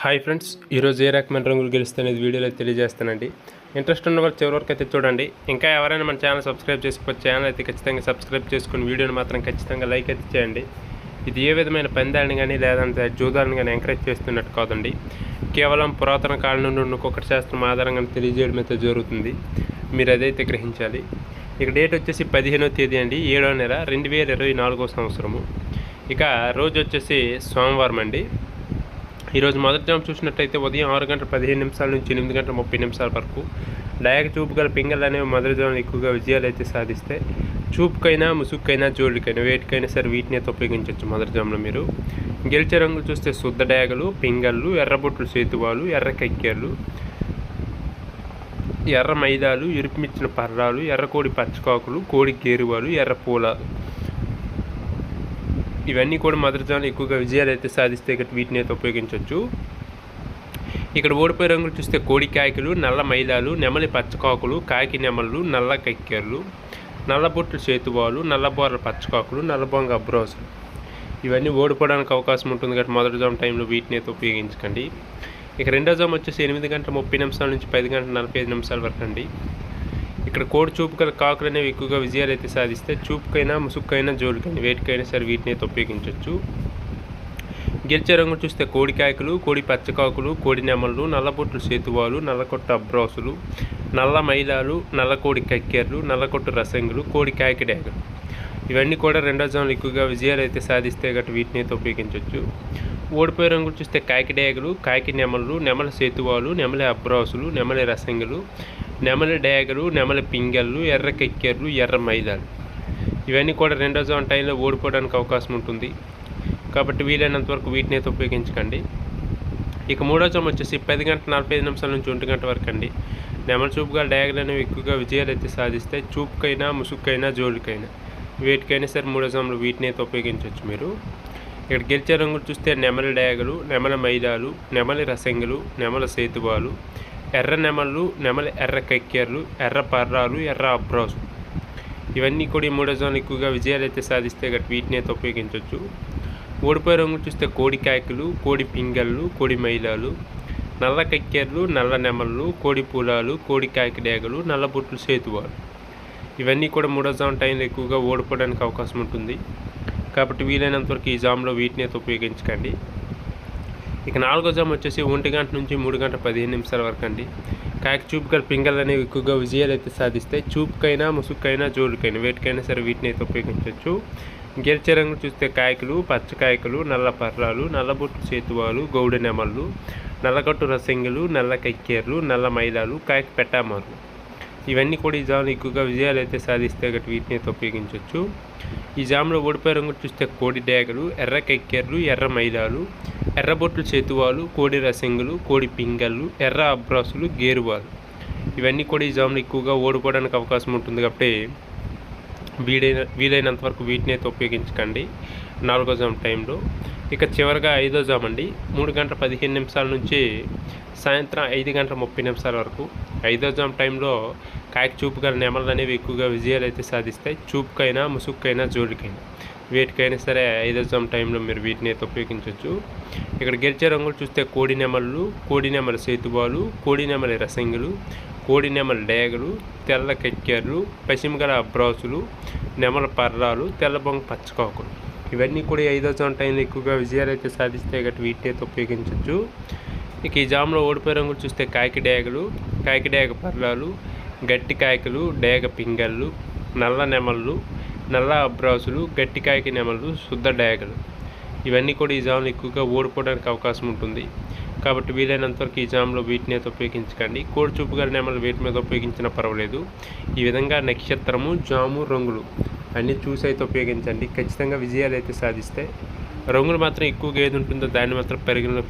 Hi friends ఈరోజు ఏ రకమైన రంగులు గెలుస్తే అనేది వీడియోలో తెలియజేస్తానండి. ఇంట్రెస్ట్ ఉన్న వాళ్ళు చివరి వరకు అయితే చూడండి. ఇంకా ఎవరైనా మన ఛానల్ సబ్స్క్రైబ్ చేసుకోవచ్చు ఛానల్ అయితే ఖచ్చితంగా సబ్స్క్రైబ్ చేసుకుని వీడియోని మాత్రం ఖచ్చితంగా లైక్ అయితే చేయండి. ఇది ఏ విధమైన పందాలను కానీ లేదంటే జూదాలను కానీ ఎంకరేజ్ చేస్తున్నట్టు కాదండి. కేవలం పురాతన కాలం నుండి ఉన్న ఒక్కొక్కటి శాస్త్రం ఆధారంగా తెలియజేయడం అయితే జరుగుతుంది. మీరు అదైతే గ్రహించాలి. ఇక డేట్ వచ్చేసి పదిహేనో తేదీ అండి ఏడో నెల రెండు వేల ఇరవై నాలుగో సంవత్సరము. ఇక రోజు వచ్చేసి సోమవారం అండి. ఈరోజు మొదటి జామ్ చూసినట్టయితే ఉదయం ఆరు గంటల పదిహేను నిమిషాల నుంచి ఎనిమిది గంటల ముప్పై నిమిషాల వరకు డయాక్ చూపు గల పింగల్ అనేవి మొదటి జాములు ఎక్కువగా విజయాలు అయితే సాధిస్తాయి చూపుకైనా ముసుగుకైనా జోళ్ళకైనా వేటికైనా సరే వీటిని అయితే ఉపయోగించవచ్చు మొదటి జాములో మీరు. గెలిచే రంగులు చూస్తే శుద్ధ డయాగలు పింగళ్ళు ఎర్రబొట్లు సేతువాలు ఎర్ర కక్కెర్లు ఎర్ర మైదాలు ఇరుపుమిచ్చిన పర్రాలు ఎర్రకోడి పచ్చకాకులు కోడి గేరువాలు ఎర్ర పూలాలు ఇవన్నీ కూడా మొదటి ఎక్కువగా విజయాలు అయితే సాధిస్తే ఇక్కడ వీటిని అయితే ఉపయోగించవచ్చు ఇక్కడ ఓడిపోయే రంగులు చూస్తే కోడి కాయకులు నల్ల మైదాలు నెమలి పచ్చకాకులు కాకి నెమళ్ళు నల్ల కక్కెర్లు నల్లబొట్లు చేతువాలు నల్లబోర్ర పచ్చకాకులు నల్లబొంగ అబ్రోసులు. ఇవన్నీ ఓడిపోవడానికి అవకాశం ఉంటుంది కాబట్టి మొదటి జామ్ టైంలో వీటిని అయితే ఉపయోగించకండి. ఇక రెండో జామ్ వచ్చేసి ఎనిమిది గంటల ముప్పై నిమిషాల నుంచి పది గంటల నలభై ఐదు నిమిషాల వరకు అండి. ఇక్కడ కోడి చూపు గల కాకులు అనేవి ఎక్కువగా విజయాలు అయితే సాధిస్తే చూపుకైనా ముసుక్కైనా జోలికైనా వేటికైనా సరే వీటిని అయితే ఉపయోగించవచ్చు గెలిచే రంగు చూస్తే కోడి కాయకులు కోడి పచ్చకాకులు కోడి నెమళ్ళు నల్లబొట్లు సేతువాలు నల్లకొట్టు అబ్రాసులు నల్ల మైలాలు నల్లకోడి కక్కెర్లు నల్లకొట్టు రసంగులు కోడి కాయకి ఇవన్నీ కూడా రెండో జోన్లు ఎక్కువగా విజయాలు అయితే సాధిస్తే గట్రా వీటిని అయితే ఉపయోగించవచ్చు ఓడిపోయే రంగులు చూస్తే కాకిడేగలు కాకి నెమళ్ళు నెమల సేతువాలు నెమలి అబ్రాసులు నెమలి రసంగులు నెమలి డేగలు నెమలి పింగళ్ళు ఎర్ర కెక్కెర్లు ఎర్ర మైదాలు. ఇవన్నీ కూడా రెండో జోన్ టైంలో ఓడిపోవడానికి అవకాశం ఉంటుంది. కాబట్టి వీలైనంత వరకు వీటిని అయితే ఉపయోగించకండి. ఇక మూడో జోన్ వచ్చేసి పది గంట నలభై ఐదు నిమిషాల నుంచి ఒంటి గంట వరకు అండి. నెమలి చూపుగా డేగలు అనేవి ఎక్కువగా విజయాలు అయితే సాధిస్తే చూపుకైనా ముసుగుకైనా జోలికైనా వేటికైనా సరే మూడో జోన్లో వీటిని అయితే ఉపయోగించవచ్చు మీరు. ఇక్కడ గెలిచే రంగులు చూస్తే నెమలి డేగలు నెమల మైదాలు నెమలి రసంగులు నెమల సేతువాలు ఎర్ర నెమళ్ళు నెమలి ఎర్ర కక్కెర్లు ఎర్ర పర్రాలు ఎర్ర అబ్రాసు. ఇవన్నీ కూడా ఈ మూడో జోన్ ఎక్కువగా విజయాలు అయితే సాధిస్తే గట్టి వీటిని అయితే ఉపయోగించవచ్చు ఓడిపోయే రంగులు చూస్తే కోడి కాయకులు కోడి పింగళ్ళు కోడి మైలాలు నల్ల కక్కెర్లు నల్ల నెమళ్ళు కోడి పూలాలు కోడి కాకిడేగలు నల్ల బొట్లు సేతువాలు. ఇవన్నీ కూడా మూడో జామ్ టైంలో ఎక్కువగా ఓడిపోవడానికి అవకాశం ఉంటుంది. కాబట్టి వీలైనంత వరకు ఈ జామ్లో వీటిని అయితే ఉపయోగించకండి. ఇక నాలుగో జామ్ వచ్చేసి ఒంటి గంట నుంచి మూడు గంటల పదిహేను నిమిషాల వరకు అండి. కాకి చూపుకల పింగళ్ళు అనేవి ఎక్కువగా విజయాలు అయితే సాధిస్తాయి చూపుకైనా ముసుగుకైనా జోలుకైనా వేటికైనా సరే వీటిని అయితే ఉపయోగించవచ్చు. గెలిచే రంగు చూస్తే కాయకులు పచ్చకాయకులు నల్ల పర్రాలు నల్లబొట్టు చేతువాలు గౌడ నెమళ్ళు నల్లగట్టు రసంగులు నల్ల కక్కేర్లు నల్ల మైదాలు కాయకు పెట్టామారు ఇవన్నీ కూడా ఈ జాములు ఎక్కువగా విజయాలు అయితే సాధిస్తే గట్టి వీటిని అయితే ఉపయోగించవచ్చు. ఈ జాములో ఓడిపోయే రంగు చూస్తే కోడి డేగలు ఎర్ర కక్కేర్లు ఎర్ర మైదాలు ఎర్రబొట్లు చేతువాలు కోడి రసింగులు కోడి పింగళ్ళు ఎర్ర అబ్రాసులు గేరువాలు. ఇవన్నీ కూడా ఈ జామ్లో ఎక్కువగా ఓడిపోవడానికి అవకాశం ఉంటుంది కాబట్టి వీడైన వీలైనంత వరకు వీటిని అయితే ఉపయోగించకండి నాలుగో జామ్ టైంలో. ఇక చివరిగా ఐదో జామ్ అండి మూడు గంటల పదిహేను నిమిషాల నుంచి సాయంత్రం ఐదు గంటల ముప్పై నిమిషాల వరకు. ఐదో జామ్ టైంలో కాకి చూపు గల నెమలు అనేవి ఎక్కువగా విజయాలు అయితే సాధిస్తాయి. చూపుకైనా ముసుగుకైనా జోలికైనా. వేటికైనా సరే ఐదో జామ్ టైంలో మీరు వీటిని అయితే ఉపయోగించవచ్చు ఇక్కడ గెలిచే రంగులు చూస్తే కోడి నెమళ్ళు కోడి నెమల సేతువాలు కోడి నెమలి రసంగులు కోడినెమల డేగలు తెల్ల కెక్కెర్లు పశ్చిమగల అబ్రాసులు నెమల పర్రాలు తెల్లబొంగ పచ్చకాకులు. ఇవన్నీ కూడా ఈ ఐదో జామ్ టైంలో ఎక్కువగా విజయాలు అయితే సాధిస్తే గట్టి వీటిని అయితే ఉపయోగించవచ్చు ఇక ఈ జామ్లో ఓడిపోయే రంగులు చూస్తే కాకి డేగలు కాకి డేగ పర్రాలు గట్టి కాయకులు డేగ పింగళ్ళు నల్ల నెమళ్ళు నల్ల అబ్రాసులు గట్టికాయకి నెమలు శుద్ధ డయాగలు. ఇవన్నీ కూడా ఈ జామ్లు ఎక్కువగా ఓడిపోవడానికి అవకాశం ఉంటుంది. కాబట్టి వీలైనంత వరకు ఈ జామ్లో వీటిని అయితే ఉపయోగించకండి. కోడి చూపు నెమలు వీటి మీద ఉపయోగించినా పర్వాలేదు. ఈ విధంగా నక్షత్రము జాము రంగులు అన్నీ చూసి అయితే ఉపయోగించండి. ఖచ్చితంగా విజయాలు అయితే సాధిస్తాయి రంగులు మాత్రం ఎక్కువగా ఏది ఉంటుందో దాన్ని మాత్రం పరిగణలో